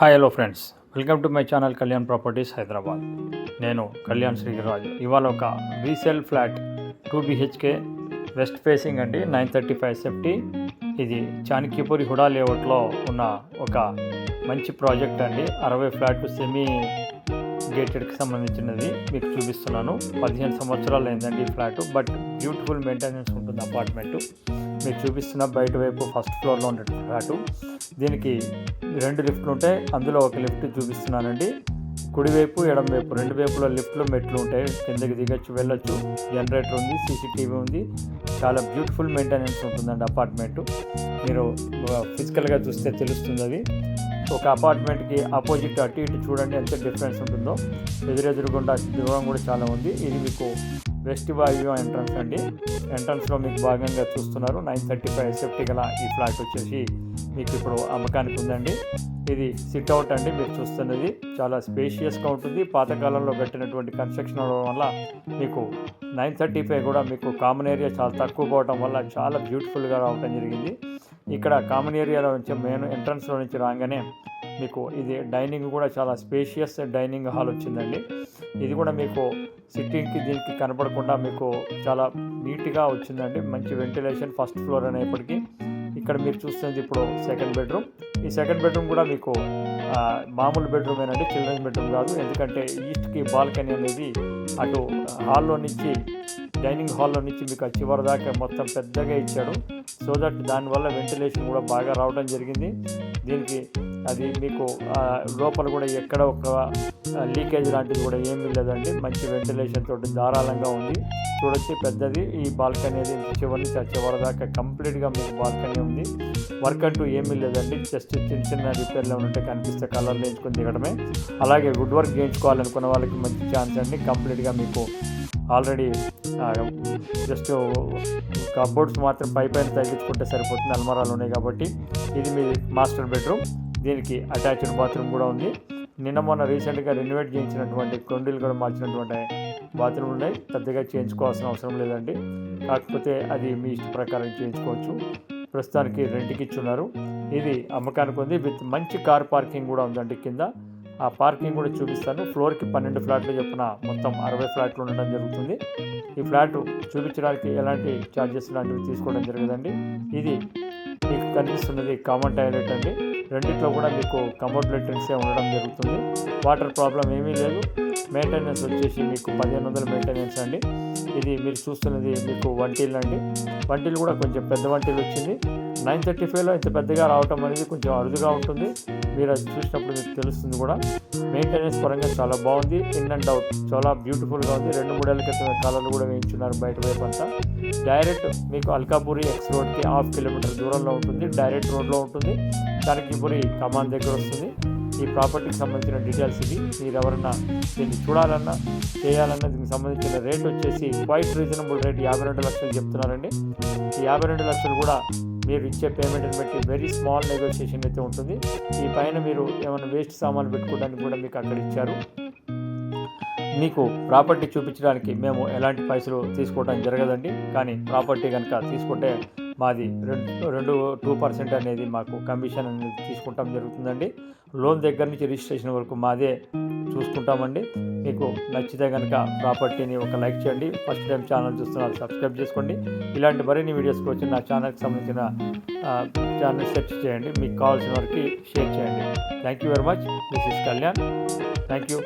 Hi hello friends welcome to my channel Kalyan properties Hyderabad నేను కళ్యాణ్ శ్రీరాజు. ఇవాళ ఒక resale flat two BHK west facing అండి. Nine thirty five SFT ఇది చాణక్యపురి హుడా లేఅవుట్లో ఉన్న ఒక మంచి ప్రాజెక్ట్ అండి. అరవై ఫ్లాట్ సెమీ గేటెడ్కి సంబంధించినది మీకు చూపిస్తున్నాను. పదిహేను సంవత్సరాలు అయిందండి ఈ ఫ్లాట్ బట్ బ్యూటిఫుల్ మెయింటెనెన్స్ ఉంటుంది అపార్ట్మెంట్ మీకు చూపిస్తున్న బయట వైపు ఫస్ట్ ఫ్లోర్లో ఉండే ఫ్లాటు దీనికి రెండు లిఫ్ట్లు ఉంటాయి. అందులో ఒక లిఫ్ట్ చూపిస్తున్నానండి. కుడివైపు ఎడంవైపు రెండు వైపులో లిఫ్ట్లు మెట్లు ఉంటాయి. కిందకి దిగచ్చు వెళ్ళొచ్చు. జనరేటర్ ఉంది సీసీటీవీ ఉంది. చాలా బ్యూటిఫుల్ మెయింటెనెన్స్ ఉంటుందండి అపార్ట్మెంట్. మీరు ఫిజికల్గా చూస్తే తెలుస్తుంది అది. ఒక అపార్ట్మెంట్కి ఆపోజిట్ అటు ఇటు చూడండి ఎంత డిఫరెన్స్ ఉంటుందో. ఎదురెదురుగుండా దూరం కూడా చాలా ఉంది. ఇది మీకు వెస్ట్ వాయు ఎంట్రన్స్ అండి. ఎంట్రన్స్లో మీకు భాగంగా చూస్తున్నారు. నైన్ థర్టీ ఫైవ్ సేఫ్టీ గల ఈ ఫ్లాట్ వచ్చేసి మీకు ఇప్పుడు అమ్మకానికి ఉందండి. ఇది సిట్ అవుట్ అండి మీరు చూస్తున్నది. చాలా స్పేషియస్గా ఉంటుంది. పాతకాలంలో కట్టినటువంటి కన్స్ట్రక్షన్ అవడం వల్ల మీకు నైన్ థర్టీ ఫైవ్ కూడా మీకు కామన్ ఏరియా చాలా తక్కువ పోవడం వల్ల చాలా బ్యూటిఫుల్గా రావడం జరిగింది. ఇక్కడ కామన్ ఏరియాలో నుంచి మెయిన్ ఎంట్రన్స్లో నుంచి రాగానే మీకు ఇది డైనింగ్ కూడా చాలా స్పేషియస్ డైనింగ్ హాల్ వచ్చిందండి. ఇది కూడా మీకు సిట్టింగ్కి దీనికి కనపడకుండా మీకు చాలా నీట్గా వచ్చిందండి. మంచి వెంటిలేషన్ ఫస్ట్ ఫ్లోర్ అనేప్పటికీ. ఇక్కడ మీరు చూస్తుంది ఇప్పుడు సెకండ్ బెడ్రూమ్. ఈ సెకండ్ బెడ్రూమ్ కూడా మీకు మామూలు బెడ్రూమ్ ఏనండి చిల్డ్రన్స్ బెడ్రూమ్ కాదు. ఎందుకంటే ఈస్ట్కి బాల్కనీ అనేది అటు హాల్లో నుంచి డైనింగ్ హాల్లో నుంచి మీకు ఆ చివరి దాకా మొత్తం పెద్దగా ఇచ్చాడు. సో దట్ దానివల్ల వెంటిలేషన్ కూడా బాగా రావడం జరిగింది. దీనికి అది మీకు లోపల కూడా ఎక్కడ ఒక లీకేజ్ లాంటిది కూడా ఏమీ లేదండి. మంచి వెంటిలేషన్ తోటి ధారాళంగా ఉంది. చూడొచ్చు పెద్దది. ఈ బాల్కనీ అనేది చివరి నుంచి చివరి దాకా కంప్లీట్గా మీకు బాల్కనీ ఉంది. వర్క్ అంటూ ఏమీ లేదండి. జస్ట్ చిన్న చిన్న రిపేర్లు ఉంటే కనిపిస్తే కలర్ వేయించుకొని దిగడమే. అలాగే వుడ్ వర్క్ చేయించుకోవాలనుకున్న వాళ్ళకి మంచి ఛాన్స్ అండి. కంప్లీట్గా మీకు ఆల్రెడీ జస్ట్ కబోర్డ్స్ మాత్రం పై పైన తగ్గించుకుంటే సరిపోతుంది. అల్మరాలు ఉన్నాయి కాబట్టి ఇది మీ మాస్టర్ బెడ్రూమ్. దీనికి అటాచ్డ్ బాత్రూమ్ కూడా ఉంది. నిన్న మొన్న రీసెంట్గా రెనోవేట్ చేయించినటువంటి కొండీలు కూడా మార్చినటువంటి బాత్రూమ్ ఉన్నాయి. పెద్దగా చేయించుకోవాల్సిన అవసరం లేదండి. కాకపోతే అది మీ ఇష్ట ప్రకారం చేయించుకోవచ్చు. ప్రస్తుతానికి రెంట్కి ఇచ్చున్నారు ఇది అమ్మకానికి ఉంది. విత్ మంచి కార్ పార్కింగ్ కూడా ఉందండి కింద. ఆ పార్కింగ్ కూడా చూపిస్తాను. ఫ్లోర్కి పన్నెండు ఫ్లాట్లు చొప్పున మొత్తం అరవై ఫ్లాట్లు ఉండడం జరుగుతుంది. ఈ ఫ్లాట్ చూపించడానికి ఎలాంటి ఛార్జెస్ లాంటివి తీసుకోవడం జరగదండి. ఇది మీకు కనిపిస్తున్నది కామన్ టాయిలెట్ అండి. రెండిట్లో కూడా మీకు కంఫర్ట్ లెటర్సే ఉండడం జరుగుతుంది. వాటర్ ప్రాబ్లం ఏమీ లేదు. మెయింటెనెన్స్ వచ్చేసి మీకు పదిహేను వందల మెయింటెనెన్స్ అండి. ఇది మీరు చూస్తున్నది మీకు వంటీలు అండి. వంటీలు కూడా కొంచెం పెద్ద వంటీలు వచ్చింది. నైన్ థర్టీ ఫైవ్లో ఇంత పెద్దగా రావటం అనేది కొంచెం అరుదుగా ఉంటుంది. మీరు అది చూసినప్పుడు మీకు తెలుస్తుంది కూడా. మెయింటెనెన్స్ పరంగా చాలా బాగుంది. ఇన్ అండ్ అవుట్ చాలా బ్యూటిఫుల్గా ఉంది. రెండు మూడేళ్ళ క్రితం కలర్లు కూడా వేయించున్నారు బయట వైపు అంతా. డైరెక్ట్ మీకు అల్కాపూరి ఎక్స్ రోడ్కి హాఫ్ కిలోమీటర్ దూరంలో ఉంటుంది. డైరెక్ట్ రోడ్లో ఉంటుంది. చాణక్యపురి కమాన్ దగ్గర వస్తుంది. ఈ ప్రాపర్టీకి సంబంధించిన డీటెయిల్స్ ఇది మీరు ఎవరన్నా దీన్ని చూడాలన్నా చేయాలన్నా దీనికి సంబంధించిన రేట్ వచ్చేసి క్వైట్ రీజనబుల్ రేట్ యాభై రెండు లక్షలు చెప్తున్నారండి. ఈ యాభై రెండు లక్షలు కూడా మీరు ఇచ్చే పేమెంట్ని బట్టి వెరీ స్మాల్ నెగోషియేషన్ అయితే ఉంటుంది. ఈ పైన మీరు ఏమైనా వేస్ట్ సామాన్లు పెట్టుకోవడానికి కూడా మీకు అక్కడ ఇచ్చారు. మీకు ప్రాపర్టీ చూపించడానికి మేము ఎలాంటి పైసలు తీసుకోవడం జరగదండి. కానీ ప్రాపర్టీ కనుక తీసుకుంటే మాది రెండు రెండు టూ పర్సెంట్ అనేది మాకు కమిషన్ అనేది తీసుకుంటాం జరుగుతుందండి. లోన్ దగ్గర నుంచి రిజిస్ట్రేషన్ వరకు మాదే చూసుకుంటామండి. మీకు నచ్చితే కనుక ప్రాపర్టీని ఒక లైక్ చేయండి. ఫస్ట్ టైం ఛానల్ చూస్తున్నారు సబ్స్క్రైబ్ చేసుకోండి. ఇలాంటి మరిన్ని వీడియోస్కి వచ్చి నా ఛానల్కి సంబంధించిన ఛానల్ సెర్చ్ చేయండి. మీకు కావాల్సిన వరకు షేర్ చేయండి. Thank you very much this is Kalyan thank you